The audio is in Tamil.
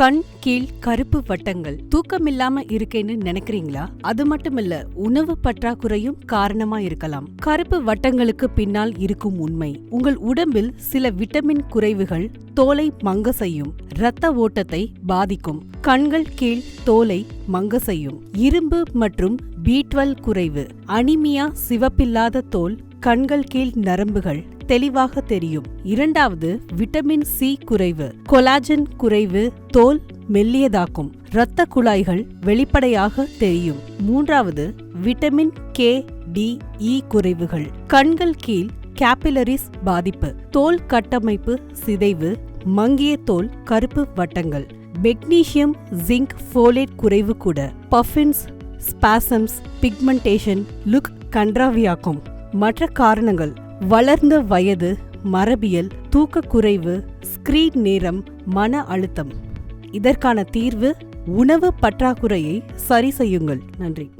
கண் கீழ் கருப்பு வட்டங்கள் தூக்கமில்லாம இருக்கேன்னு நினைக்கிறீங்களா? அது மட்டுமில்ல உணவு பற்றாக்குறையும் காரணமா இருக்கலாம். கருப்பு வட்டங்களுக்கு பின்னால் இருக்கும் உண்மை உங்கள் உடம்பில் சில விட்டமின் குறைவுகள் தோலை மங்க செய்யும் இரத்த ஓட்டத்தை பாதிக்கும். கண்கள் கீழ் தோலை மங்க செய்யும். இரும்பு மற்றும் பி குறைவு அனிமியா சிவப்பில்லாத தோல் கண்கள் கீழ் நரம்புகள் தெளிவாக தெரியும். இரண்டாவது விட்டமின் சி குறைவு. கொலாஜன் குறைவு தோல் மெல்லியதாக்கும். இரத்த குழாய்கள் வெளிப்படையாக தெரியும். மூன்றாவது விட்டமின் கே டி இ குறைவுகள். கண்கள் கீழ் கேபிலரிஸ் பாதிப்பு. தோல் கட்டமைப்பு சிதைவு மங்கிய தோல் கருப்பு வட்டங்கள். மெக்னீசியம் ஜிங்க் ஃபோலேட் குறைவு கூட. பஃபின்ஸ் ஸ்பாசம்ஸ் பிக்மெண்டேஷன் லுக் கன்றாவியாக்கும். மற்ற காரணங்கள் வளர்ந்த வயது மரபியல் தூக்கக்குறைவு ஸ்கிரீன் நேரம் மன அழுத்தம். இதற்கான தீர்வு உணவு பற்றாக்குறையை சரி செய்யுங்கள். நன்றி.